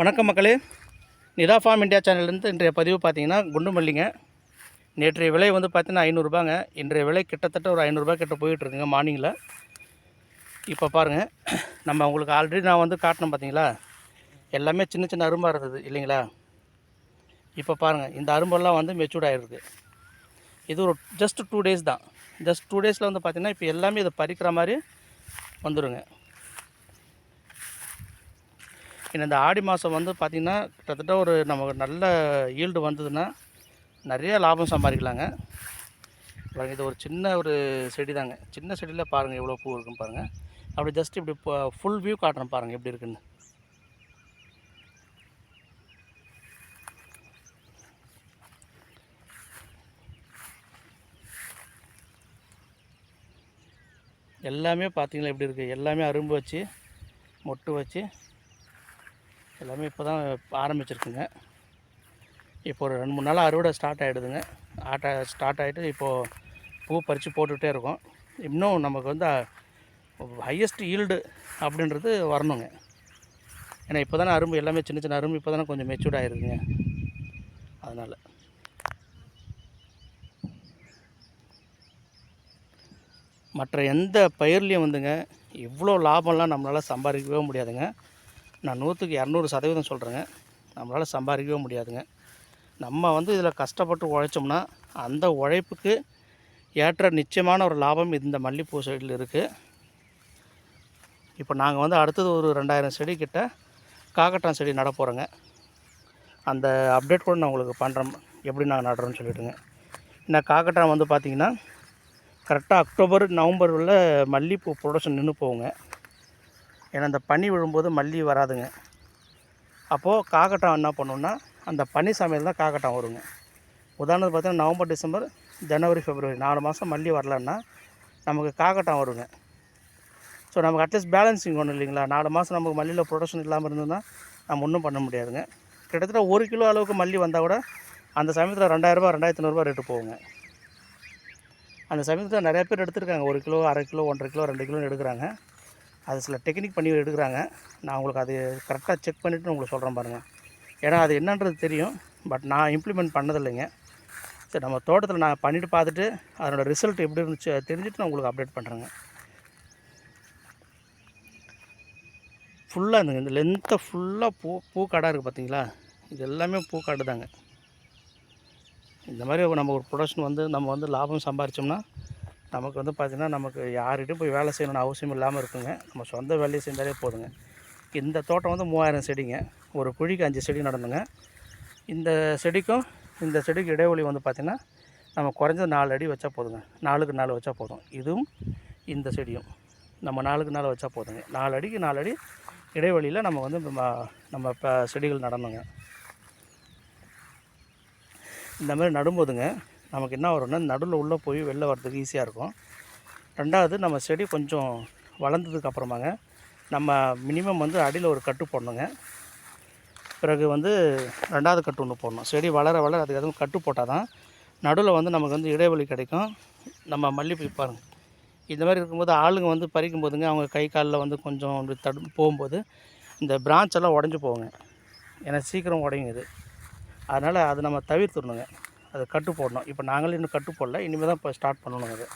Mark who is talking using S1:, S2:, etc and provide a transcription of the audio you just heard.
S1: வணக்கம் மக்களே. நிலா form India சேனல்லேருந்து இன்றைய பதிவு பார்த்தீங்கன்னா குண்டு மல்லிங்க நேற்றைய விலை வந்து பார்த்தீங்கன்னா ஐநூறுரூபாங்க இன்றைய விலை கிட்டத்தட்ட ஒரு ஐநூறுரூபா கிட்ட போயிட்டுருக்குங்க மார்னிங்கில் இப்போ பாருங்கள் நம்ம உங்களுக்கு ஆல்ரெடி நான் வந்து காட்டினேன் பார்த்தீங்களா? எல்லாமே சின்ன சின்ன அரும்பாக இருந்தது இல்லைங்களா? இப்போ பாருங்கள் இந்த அரும்பெல்லாம் வந்து மெச்சூர்ட் ஆகிருக்கு இது ஒரு ஜஸ்ட் டூ டேஸ் தான். ஜஸ்ட் டூ டேஸில் வந்து பார்த்திங்கன்னா இப்போ எல்லாமே இதை பறிக்கிற மாதிரி வந்துடுங்க இன்னும் இந்த ஆடி மாதம் வந்து பார்த்திங்கன்னா கிட்டத்தட்ட ஒரு நமக்கு நல்ல ஈல்டு வந்ததுன்னா நிறைய லாபம் சம்பாதிக்கலாங்க. பாருங்கள் இது ஒரு சின்ன ஒரு செடி தாங்க சின்ன செடியில் பாருங்கள் எவ்வளோ பூ இருக்குன்னு பாருங்கள் அப்படி ஜஸ்ட் இப்படி ஃபுல் வியூ காட்டுறேன் பாருங்கள் எப்படி இருக்குன்னு. எல்லாமே பார்த்தீங்களா எப்படி இருக்குது எல்லாமே அரும்பு வச்சு மொட்டு வச்சு எல்லாமே இப்போ தான் ஆரம்பிச்சிருக்குங்க. இப்போ ஒரு ரெண்டு மூணு நாள் அறுவடை ஸ்டார்ட் ஆகிடுதுங்க ஆட்டை ஸ்டார்ட் ஆகிட்டு இப்போது பூ பறித்து போட்டுக்கிட்டே இருக்கோம். இன்னும் நமக்கு வந்து ஹையஸ்ட் ஈல்டு அப்படின்றது வரணுங்க. ஏன்னா இப்போ தானே அரும்பு எல்லாமே சின்ன சின்ன அரும்பு இப்போ தானே கொஞ்சம் மெச்சூர்ட் ஆகிருக்குங்க அதனால். மற்ற எந்த பயிர்லேயும் வந்துங்க இவ்வளோ லாபம்லாம் நம்மளால் சம்பாதிக்கவே முடியாதுங்க. நான் நூற்றுக்கு இரநூறு சதவீதம் சொல்கிறேங்க நம்மளால் சம்பாதிக்கவே முடியாதுங்க. நம்ம வந்து இதில் கஷ்டப்பட்டு உழைச்சோம்னா அந்த உழைப்புக்கு ஏற்ற நிச்சயமான ஒரு லாபம் இந்த மல்லிகைப்பூ செடியில் இருக்குது இப்போ நாங்கள் வந்து அடுத்தது ஒரு ரெண்டாயிரம் செடி கிட்ட காக்கட்டான் செடி நட போகிறோங்க அந்த அப்டேட் கூட நான் உங்களுக்கு பண்ணுறோம் எப்படி நாங்கள் நடுறோன்னு சொல்லிவிட்டுங்க இந்த காக்கட்டான் வந்து பார்த்திங்கன்னா கரெக்டாக அக்டோபர் நவம்பரில் மல்லிகைப்பூ ப்ரொடக்ஷன் நின்று போகுங்க. ஏன்னா அந்த பனி விழும்போது மல்லி வராதுங்க. அப்போது காக்கட்டான் என்ன பண்ணுன்னா அந்த பனி சமையல் தான் காக்கட்டான் வருங்க. உதாரணத்துக்கு பார்த்தீங்கன்னா நவம்பர் டிசம்பர் ஜனவரி பிப்ரவரி நாலு மாதம் மல்லி வரலன்னா நமக்கு காக்கட்டான் வருங்க. ஸோ நமக்கு அட்லீஸ்ட் பேலன்சிங் ஒன்றும் இல்லைங்களா? நாலு மாதம் நமக்கு மல்லியில் ப்ரொடக்ஷன் இல்லாமல் இருந்ததுன்னா நம்ம ஒன்றும் பண்ண முடியாதுங்க. கிட்டத்தட்ட ஒரு கிலோ அளவுக்கு மல்லி வந்தால் கூட அந்த சமயத்தில் ரெண்டாயிரரூபா ரெண்டாயிரத்தி நூறுரூவா ரேட்டு போகுங்க. அந்த சமயத்தில் நிறைய பேர் எடுத்துருக்காங்க. ஒரு கிலோ அரை கிலோ ஒன்றரை கிலோ ரெண்டு கிலோன்னு எடுக்கிறாங்க. அது சில டெக்னிக் பண்ணி எடுக்கிறாங்க. நான் உங்களுக்கு அது கரெக்டாக செக் பண்ணிவிட்டு உங்களுக்கு சொல்கிறேன் பாருங்கள் ஏன்னா அது என்னன்றது தெரியும். பட் நான் இம்ப்ளிமெண்ட் பண்ணதில்லைங்க. சரி நம்ம தோட்டத்தில் நான் பண்ணிவிட்டு பார்த்துட்டு அதனோட ரிசல்ட் எப்படி இருந்துச்சு தெரிஞ்சுட்டு நான் உங்களுக்கு அப்டேட் பண்ணுறேங்க ஃபுல்லாக இருந்துங்க. இந்த லென்த்தை ஃபுல்லாக பூ பூக்காடாக இருக்குது பார்த்தீங்களா இது எல்லாமே பூக்காடு தாங்க. இந்த மாதிரி நம்ம ஒரு ப்ரொடக்ஷன் வந்து நம்ம வந்து லாபம் சம்பாரிச்சோம்னா நமக்கு வந்து பார்த்திங்கன்னா நமக்கு யார்கிட்டையும் போய் வேலை செய்யணும்னு அவசியம் இல்லாமல் இருக்குங்க. நம்ம சொந்த வேலையை செஞ்சாலே போதுங்க. இந்த தோட்டம் வந்து மூவாயிரம் செடிங்க. ஒரு குழிக்கு அஞ்சு செடி நடந்துங்க. இந்த செடிக்கும் இந்த செடிக்கு இடைவெளி வந்து பார்த்திங்கன்னா நம்ம குறைஞ்சது நாலு அடி வச்சா போதுங்க. நாலுக்கு நாலு வச்சா போதும். இதுவும் இந்த செடியும். நம்ம நாலுக்கு நாலு வச்சா போதுங்க. நாலு அடிக்கு நாலு அடி இடைவெளியில் நம்ம வந்து நம்ம நம்ம இப்போ செடிகள் நடணுங்க. இந்த மாதிரி நடும்போதுங்க நமக்கு என்ன வரும்னா நடுவில் உள்ளே போய் வெளில வர்றதுக்கு ஈஸியாக இருக்கும். ரெண்டாவது நம்ம செடி கொஞ்சம் வளர்ந்ததுக்கு அப்புறமாங்க நம்ம மினிமம் வந்து அடியில் ஒரு கட்டு போடணுங்க. பிறகு வந்து ரெண்டாவது கட்டு ஒன்று போடணும். செடி வளர வளர அதுக்கு எதுவும் கட்டு போட்டால் தான் நடுவில் வந்து நமக்கு வந்து இடைவெளி கிடைக்கும். நம்ம மல்லிப்பூ பாருங்கள் இந்த மாதிரி இருக்கும்போது ஆளுங்க வந்து பறிக்கும் போதுங்க அவங்க கை காலில் வந்து கொஞ்சம் அப்படி தடு போகும்போது இந்த branch எல்லாம் உடஞ்சி போகுங்க. ஏன்னா சீக்கிரம் உடையுங்க இது. அதனால் அதை நம்ம தவிர்த்துடணுங்க. அது கட்டு போடணும் இப்போ நாங்களும் இன்னும் கட்டு போடல இனிமேல் தான் இப்போ ஸ்டார்ட் பண்ணணுங்க அது.